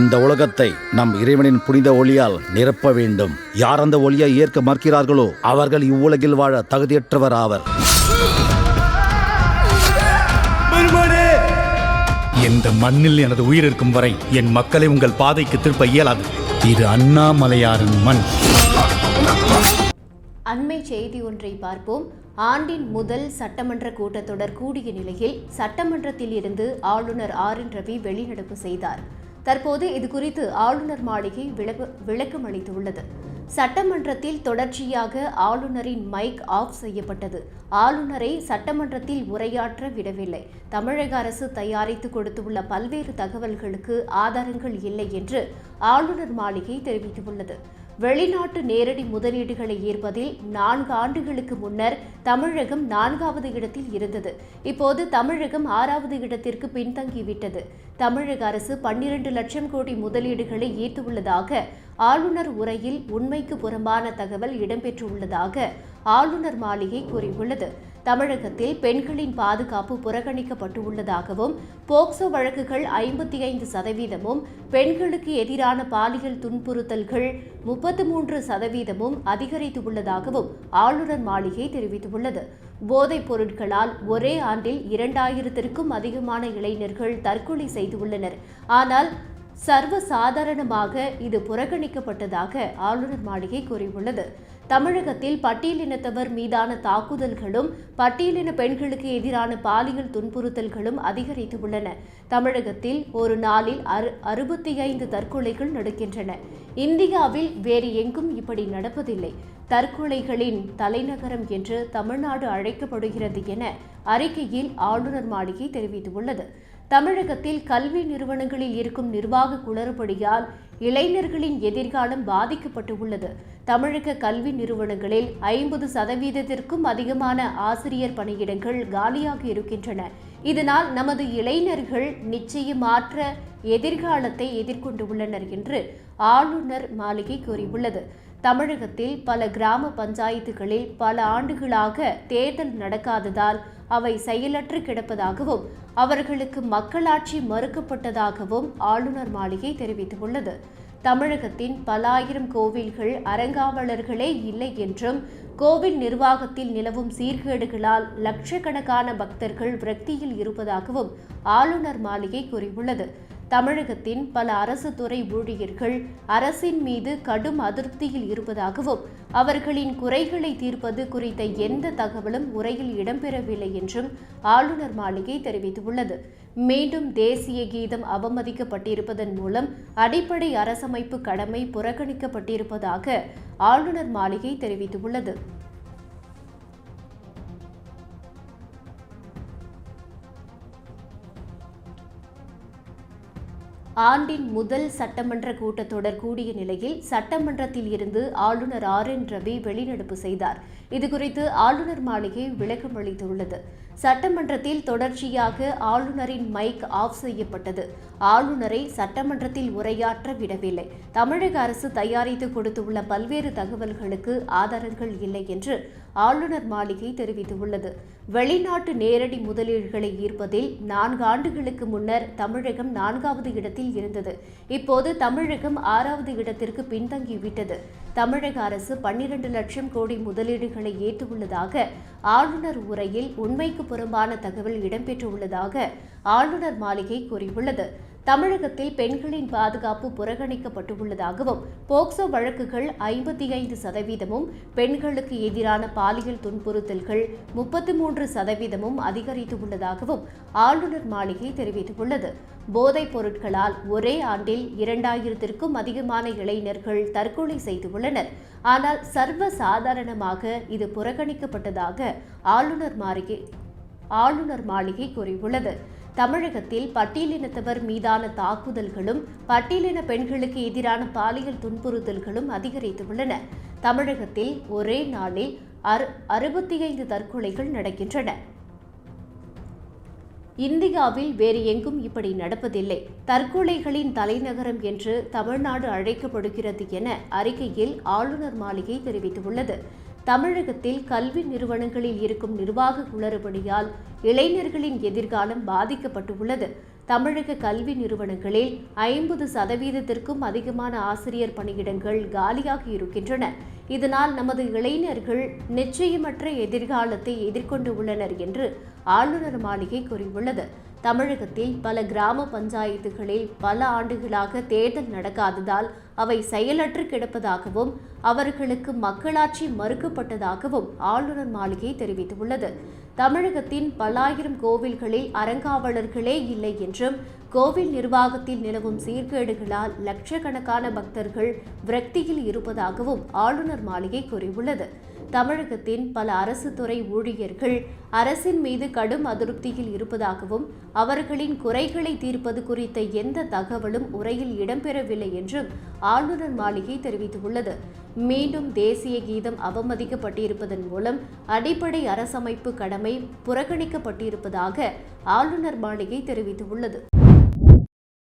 இந்த உலகத்தை நம் இறைவனின் புனித ஒளியால் நிரப்ப வேண்டும். யார் அந்த ஒளியை ஏற்க மறுக்கிறார்களோ அவர்கள் இவ்வுலகில் வாழ தகுதியற்றவர் ஆவர். இந்த மண்ணில் எனது உயிர் இருக்கும் வரை என் மக்களை உங்கள் பாதைக்கு திருப்ப இயலாது. இது அண்ணாமலையாரின் மண். அண்மை செய்தி ஒன்றை பார்ப்போம். ஆண்டின் முதல் சட்டமன்ற கூட்டத்தொடர் கூடிய நிலையில் சட்டமன்றத்தில் இருந்து ஆளுநர் ஆர் என் ரவி வெளிநடப்பு செய்தார். தற்போது இது குறித்து ஆளுநர் மாளிகை விளக்கு விளக்கம் அளித்துள்ளது. சட்டமன்றத்தில் தொடர்ச்சியாக ஆளுநரின் மைக் ஆஃப் செய்யப்பட்டது. ஆளுநரை சட்டமன்றத்தில் உரையாற்ற விடவில்லை. தமிழக அரசு தயாரித்து கொடுத்துள்ள பல்வேறு தகவல்களுக்கு ஆதாரங்கள் இல்லை என்று ஆளுநர் மாளிகை தெரிவித்துள்ளது. வெளிநாட்டு நேரடி முதலீடுகளை ஈர்ப்பதில் நான்கு ஆண்டுகளுக்கு முன்னர் தமிழகம் நான்காவது இடத்தில் இருந்தது. இப்போது தமிழகம் ஆறாவது இடத்திற்கு பின்தங்கிவிட்டது. தமிழக அரசு பன்னிரண்டு லட்சம் கோடி முதலீடுகளை ஈர்த்துள்ளதாக ஆளுநர் உரையில் உண்மைக்கு புறம்பான தகவல் இடம்பெற்றுள்ளதாக ஆளுநர் மாளிகை கூறியுள்ளது. தமிழகத்தில் பெண்களின் பாதுகாப்பு புறக்கணிக்கப்பட்டுள்ளதாகவும் போக்சோ வழக்குகள் ஐம்பத்தி ஐந்து சதவீதமும் பெண்களுக்கு எதிரான பாலியல் துன்புறுத்தல்கள் முப்பத்து மூன்று சதவீதமும் அதிகரித்துள்ளதாகவும் ஆளுநர் மாளிகை தெரிவித்துள்ளது. போதைப் பொருட்களால் ஒரே ஆண்டில் இரண்டாயிரத்திற்கும் அதிகமான இளைஞர்கள் தற்கொலை செய்துள்ளனர். ஆனால் சர்வ சாதாரணமாக இது புறக்கணிக்கப்பட்டதாக ஆளுநர் மாளிகை கூறியுள்ளது. தமிழகத்தில் பட்டியலினத்தவர் மீதான தாக்குதல்களும் பட்டியலின பெண்களுக்கு எதிரான பாலியல் துன்புறுத்தல்களும் அதிகரித்துள்ளன. தமிழகத்தில் ஒரு நாளில் அறு அறுபத்தி ஐந்து தற்கொலைகள் நடக்கின்றன. இந்தியாவில் வேறு எங்கும் இப்படி நடப்பதில்லை. தற்கொலைகளின் தலைநகரம் என்று தமிழ்நாடு அழைக்கப்படுகிறது என அறிக்கையில் ஆளுநர் மாளிகை தெரிவித்துள்ளது. தமிழகத்தில் கல்வி நிறுவனங்களில் இருக்கும் நிர்வாக குளறுபடியால் இளைஞர்களின் எதிர்காலம் பாதிக்கப்பட்டு உள்ளது தமிழக கல்வி நிறுவனங்களில் ஐம்பது சதவீதத்திற்கும் அதிகமான ஆசிரியர் பணியிடங்கள் காலியாக இருக்கின்றன. இதனால் நமது இளைஞர்கள் நிச்சயமாற்ற எதிர்காலத்தை எதிர்கொண்டுள்ளனர் என்று ஆளுநர் மாளிகை கூறியுள்ளது. தமிழகத்தில் பல கிராம பஞ்சாயத்துகளில் பல ஆண்டுகளாக தேர்தல் நடக்காததால் அவை செயலற்று கிடப்பதாகவும் அவர்களுக்கு மக்களாட்சி மறுக்கப்பட்டதாகவும் ஆளுநர் மாளிகை தெரிவித்துள்ளது. தமிழகத்தின் பல ஆயிரம் கோவில்கள் அரங்காவலர்களே இல்லை என்றும் கோவில் நிர்வாகத்தில் நிலவும் சீர்கேடுகளால் லட்சக்கணக்கான பக்தர்கள் விரக்தியில் இருப்பதாகவும் ஆளுநர் மாளிகை கூறியுள்ளது. தமிழகத்தின் பல அரசு துறை ஊழியர்கள் அரசின் மீது கடும் அதிருப்தியில் இருப்பதாகவும் அவர்களின் குறைகளை தீர்ப்பது குறித்த எந்த தகவலும் உரையில் இடம்பெறவில்லை என்றும் ஆளுநர் மாளிகை தெரிவித்துள்ளது. மீண்டும் தேசிய கீதம் அவமதிக்கப்பட்டிருப்பதன் மூலம் அடிப்படை அரசமைப்பு கடமை புறக்கணிக்கப்பட்டிருப்பதாக ஆளுநர் மாளிகை தெரிவித்துள்ளது. ஆண்டின் முதல் சட்டமன்ற கூட்டத்தொடர் கூடிய நிலையில் சட்டமன்றத்தில் இருந்து ஆளுநர் ஆர் என் ரவி வெளிநடப்பு செய்தார். இதுகுறித்து ஆளுநர் மாளிகை விளக்கம் அளித்துள்ளது. சட்டமன்றத்தில் தொடர்ச்சியாக ஆளுநரின் மைக் ஆஃப் செய்யப்பட்டது. ஆளுநரை சட்டமன்றத்தில் உரையாற்ற விடவில்லை. தமிழக அரசு தயாரித்து கொடுத்துள்ள பல்வேறு தகவல்களுக்கு ஆதாரங்கள் இல்லை என்று ஆளுநர் மாளிகை தெரிவித்துள்ளது. வெளிநாட்டு நேரடி முதலீடுகளை ஈர்ப்பதில் நான்கு ஆண்டுகளுக்கு முன்னர் தமிழகம் நான்காவது இடத்தில் இடத்தில் இருந்தது. இப்போது தமிழகம் ஆறாவது இடத்திற்கு பின்தங்கிவிட்டது. தமிழக அரசு பன்னிரண்டு லட்சம் கோடி முதலீடுகளை ஏற்றுள்ளதாக ஆளுநர் உரையில் உண்மைக்கு புறம்பான தகவல் இடம்பெற்றுள்ளதாக ஆளுநர் மாளிகை கூறியுள்ளது. தமிழகத்தில் பெண்களின் பாதுகாப்பு புறக்கணிக்கப்பட்டுள்ளதாகவும் போக்சோ வழக்குகள் ஐம்பத்தி ஐந்து சதவீதமும் பெண்களுக்கு எதிரான பாலியல் துன்புறுத்தல்கள் முப்பத்தி மூன்று சதவீதமும் அதிகரித்துள்ளதாகவும் ஆளுநர் மாளிகை தெரிவித்துள்ளது. போதைப் பொருட்களால் ஒரே ஆண்டில் இரண்டாயிரத்திற்கும் அதிகமான இளைஞர்கள் தற்கொலை செய்துள்ளனர். ஆனால் சர்வ சாதாரணமாக இது புறக்கணிக்கப்பட்டதாக ஆளுநர் மாளிகை ஆளுநர் மாளிகை கூறியுள்ளது. தமிழகத்தில் பட்டியலினத்தவர் மீதான தாக்குதல்களும் பட்டியலின பெண்களுக்கு எதிரான பாலியல் துன்புறுத்தல்களும் அதிகரித்துள்ளன. தமிழகத்தில் ஒரே நாளில் அறு அறுபத்தி ஐந்து தற்கொலைகள் நடக்கின்றன. இந்தியாவில் வேறு எங்கும் இப்படி நடப்பதில்லை. தற்கொலைகளின் தலைநகரம் என்று தமிழ்நாடு அழைக்கப்படுகிறது என அறிக்கையில் ஆளுநர் மாளிகை தெரிவித்துள்ளது. தமிழகத்தில் கல்வி நிறுவனங்களில் இருக்கும் நிர்வாக குளறுபடியால் இளைஞர்களின் எதிர்காலம் பாதிக்கப்பட்டுள்ளது. தமிழக கல்வி நிறுவனங்களில் ஐம்பது சதவீதத்திற்கும் அதிகமான ஆசிரியர் பணியிடங்கள் காலியாக இருக்கின்றன. இதனால் நமது இளைஞர்கள் நிச்சயமற்ற எதிர்காலத்தை எதிர்கொண்டு உள்ளனர் என்று ஆளுநர் மாளிகை கூறியுள்ளது. தமிழகத்தில் பல கிராம பஞ்சாயத்துகளில் பல ஆண்டுகளாக தேர்தல் நடக்காததால் அவை செயலற்று கிடப்பதாகவும் அவர்களுக்கு மக்களாட்சி மறுக்கப்பட்டதாகவும் ஆளுநர் மாளிகை தெரிவித்துள்ளது. தமிழகத்தின் பல்லாயிரம் கோவில்களில் அறங்காவலர்களே இல்லை என்றும் கோவில் நிர்வாகத்தில் நிலவும் சீர்கேடுகளால் லட்சக்கணக்கான பக்தர்கள் விரக்தியில் இருப்பதாகவும் ஆளுநர் மாளிகை கூறியுள்ளது. தமிழகத்தின் பல அரசு துறை ஊழியர்கள் அரசின் மீது கடும் அதிருப்தியில் இருப்பதாகவும் அவர்களின் குறைகளை தீர்ப்பது குறித்த எந்த தகவலும் உரையில் இடம்பெறவில்லை என்றும் ஆளுநர் மாளிகை தெரிவித்துள்ளது. மீண்டும் தேசிய கீதம் அவமதிக்கப்பட்டிருப்பதன் மூலம் அடிப்படை அரசமைப்பு கடமை புறக்கணிக்கப்பட்டிருப்பதாக ஆளுநர் மாளிகை தெரிவித்துள்ளது.